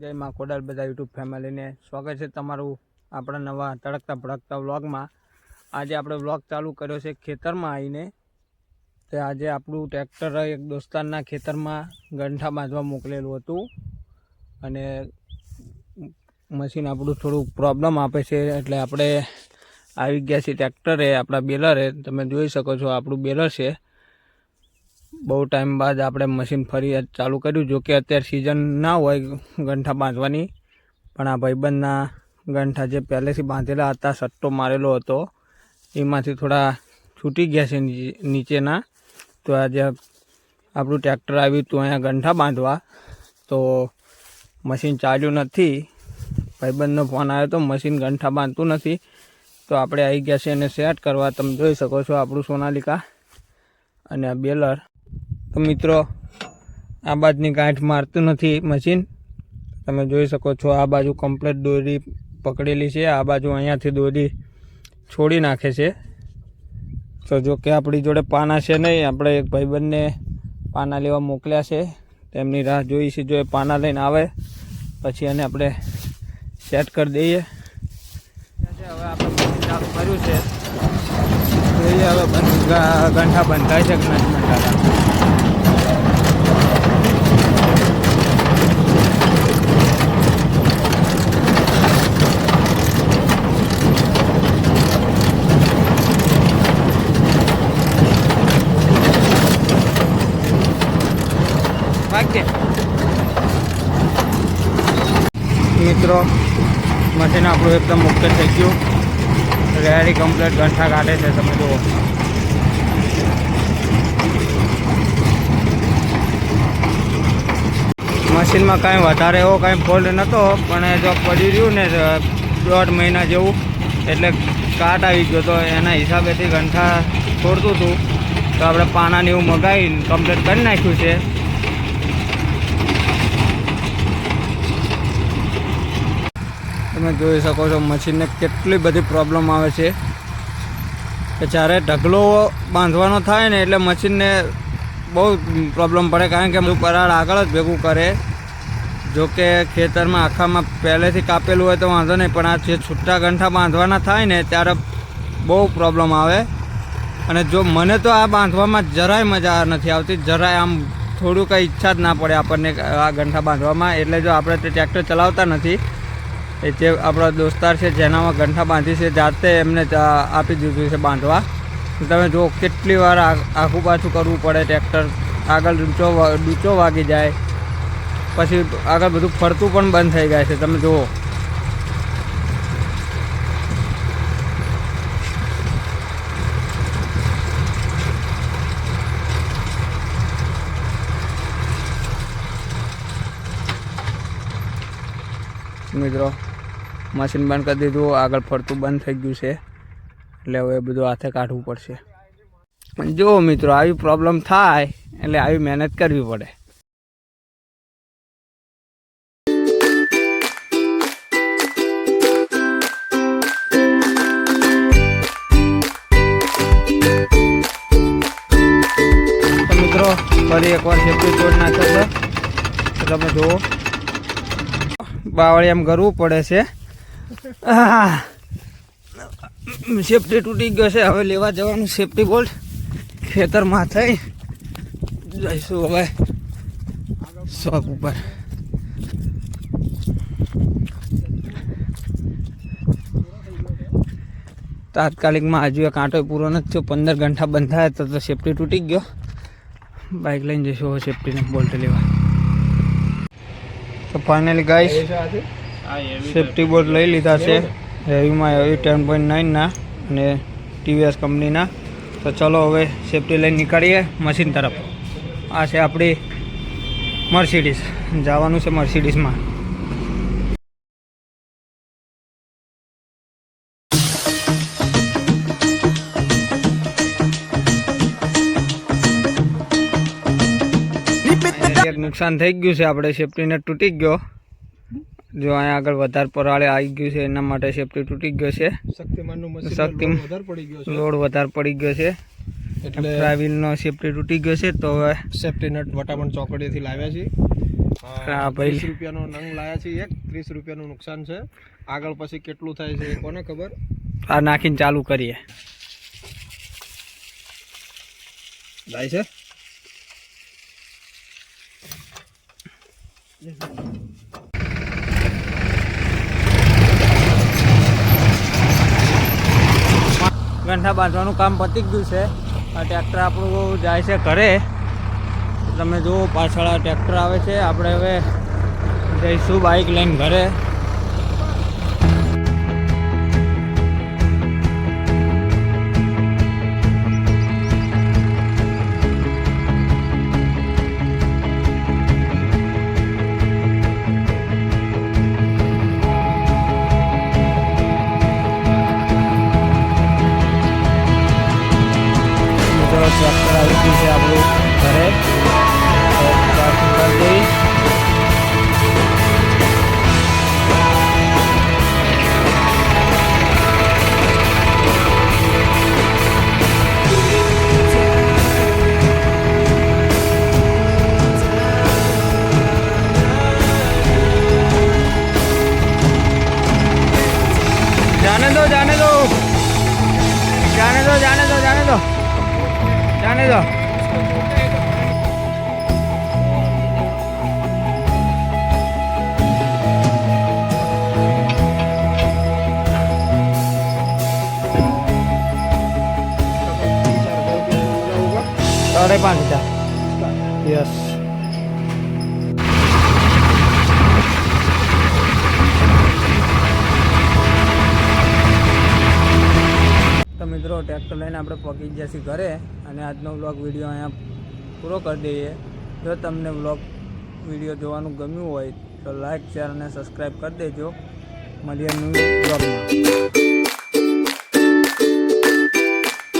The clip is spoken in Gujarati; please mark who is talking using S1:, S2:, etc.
S1: જય માં કોડાલ બધા યુટ્યુબ ફેમિલીને. સ્વાગત છે તમારું આપણા નવા તડકતા ભડકતા વ્લોગમાં. આજે આપણે વ્લોગ ચાલુ કર્યો છે ખેતરમાં આવીને. તે આજે આપણું ટ્રેક્ટર એક દોસ્તારના ખેતરમાં ગંઠા બાંધવા મોકલેલું હતું. અને મશીન આપણું થોડું પ્રોબ્લેમ આપે છે એટલે આપણે આવી ગયા છીએ ટ્રેક્ટરે, આપણા બેલરે. તમે જોઈ શકો છો આપણું બેલર છે. બહુ ટાઈમ બાદ આપણે મશીન ફરી ચાલુ કર્યું, જો કે અત્યારે સિઝન ના હોય ગંઠા બાંધવાની. પણ આ ભાઈબંધના ગંઠા જે પહેલેથી બાંધેલા હતા, સટ્ટો મારેલો હતો, એમાંથી થોડા છૂટી ગયા છે નીચેના. તો આજે આપણું ટ્રેક્ટર આવ્યું હતું અહીંયા ગંઠા બાંધવા, તો મશીન ચાલ્યું નથી. ભાઈબંધનો ફોન આવ્યો તો મશીન ગંઠા બાંધતું નથી. તો આપણે આવી ગયા છે એને સેટ કરવા. તમે જોઈ શકો છો આપણું સોનાલિકા અને આ બેલર. તો મિત્રો આ બાજુની ગાંઠ મારતું નથી મશીન. તમે જોઈ શકો છો, આ બાજુ કમ્પ્લેટ દોરી પકડેલી છે. આ બાજુ અહીંયાથી દોરી છોડી નાખે છે. તો જો કે આપણી જોડે પાના છે નહીં, આપણે એક ભાઈબંધને પાના લેવા મોકલ્યા છે. તેમની રાહ જોઈ છે, જો એ પાના લઈને આવે, પછી એને આપણે સેટ કરી દઈએ. હવે આપણે કર્યું છે. જોઈએ હવે ગંઠા બંધાય છે કે નથી બંધાતા. મિત્રો, મશીન આપણું એકદમ મુક્ત થઈ ગયું. રેડી કમ્પ્લેટ ગંઠા કાઢે છે, તમે જુઓ. મશીનમાં કાંઈ વધારે એવો કાંઈ ફોલ્ટ નહોતો પણ જો પડી રહ્યું ને દોઢ મહિના જેવું, એટલે કાટ આવી ગયો. તો એના હિસાબેથી ગંઠા છોડતું હતું. તો આપણે પાણાને એવું મગાવીને કમ્પ્લેટ કરી નાખ્યું છે. તમે જોઈ શકો છો, મશીનને કેટલી બધી પ્રોબ્લેમ આવે છે. કે જ્યારે ઢગલો બાંધવાનો થાય ને એટલે મશીનને બહુ પ્રોબ્લેમ પડે, કારણ કે પરાળ આગળ જ ભેગું કરે. જો કે ખેતરમાં આખામાં પહેલેથી કાપેલું હોય તો વાંધો નહીં, પણ આ જે છૂટા ગંઠા બાંધવાના થાય ને ત્યારે બહુ પ્રોબ્લેમ આવે. અને જો મને તો આ બાંધવામાં જરાય મજા નથી આવતી, જરાય આમ થોડું કંઈ ઈચ્છા જ ના પડે આપણને આ ગંઠા બાંધવામાં. એટલે જો આપણે તે ટ્રેક્ટર ચલાવતા નથી એ જે આપણા દોસ્તાર છે, જેનામાં ગંઠા બાંધી છે, જાતે એમને જ આપી દીધું છે બાંધવા. તમે જુઓ, કેટલી વાર આખું પાછું કરવું પડે, ટ્રેક્ટર આગળ ડૂચો ડૂચો વાગી જાય. પછી આગળ બધું ફરતું પણ બંધ થઈ જાય છે, તમે જુઓ. મિત્રો મશીન બંધ કરી દીધું, આગળ ફરતું બંધ થઈ ગયું છે. એટલે હવે બધું હાથે કાઢવું પડશે. પણ જો મિત્રો, આવી પ્રોબ્લેમ થાય, એટલે આવી મહેનત કરવી પડે. મિત્રો, ફરી એકવાર સેફ્ટી તોડ નાખ્યો છે. તમે જુઓ. બાવળી એમ કરવું પડે છે. સેફટી તૂટી ગયો છે. હવે લેવા જવાનું સેફટી બોલ્ટ. ખેતરમાં થઈ. જઈશું હવે. શોપ ઉપર. તાત્કાલિકમાં હજુ એક કાંટો પૂરો નથી થયો. પંદર ઘંટા બંધાયા તો તો સેફટી તૂટી ગયો. બાઇક લઈને જઈશું સેફટીને બોલ્ટ લેવા. તો ફાઇનલી ગાઈસ સેફ્ટી બોર્ડ લઈ લીધા છે. હેવીમાં હેવી ટેન પોઈન્ટ નાઇનના અને ટીવીએસ કંપનીના તો ચલો હવે સેફટી લઈને નીકળીએ મશીન તરફ. આ છે આપણી મર્સિડીઝ જવાનું છે મર્સિડીઝમાં નુકસાન થઈ ગયું છે આપણે સેફટીને તૂટી ગયો. જો અહીંયા આગળ વધારે પરાળે આવી ગયું છે એના માટે સેફ્ટી તૂટી ગયો છે. શક્તિમાન.
S2: વધારે પડી ગયો છે.
S1: લોડ વધારે પડી ગયો છે.
S2: એટલે
S1: ટ્રાવેલનો સેફ્ટી તૂટી ગયો છે તો હવે
S2: સેફ્ટી નટ વટામણ ચોકડીથી લાવ્યા છીએ.
S1: હા ભાઈ.
S2: ત્રીસ રૂપિયાનો નંગ લાયા છે એક. ત્રીસ રૂપિયાનું નુકસાન છે. આગળ પછી કેટલું થાય છે એ કોને ખબર?
S1: આ નાખીને ચાલુ કરીએ.
S2: જાય છે?
S1: ગંઠા બાંધવાનું કામ પતી ગયું છે. આ ટ્રેક્ટર આપણું જાય છે ઘરે. તમે જુઓ, પાછળ આ ટ્રેક્ટર આવે છે. આપણે હવે જઈશું બાઇક લઈને ઘરે. યસ તો મિત્રો ટ્રેક્ટર લઈને આપણે પહોંચી ગયા છીએ ઘરે અને આજનો વ્લોગ વીડિયો અહીંયા પૂરો કરી દઈએ. જો તમને વ્લોગ વીડિયો જોવાનું ગમ્યું હોય તો લાઈક શેર અને સબસ્ક્રાઈબ કરી દેજો. મળીએ ન્યૂ વ્લોગમાં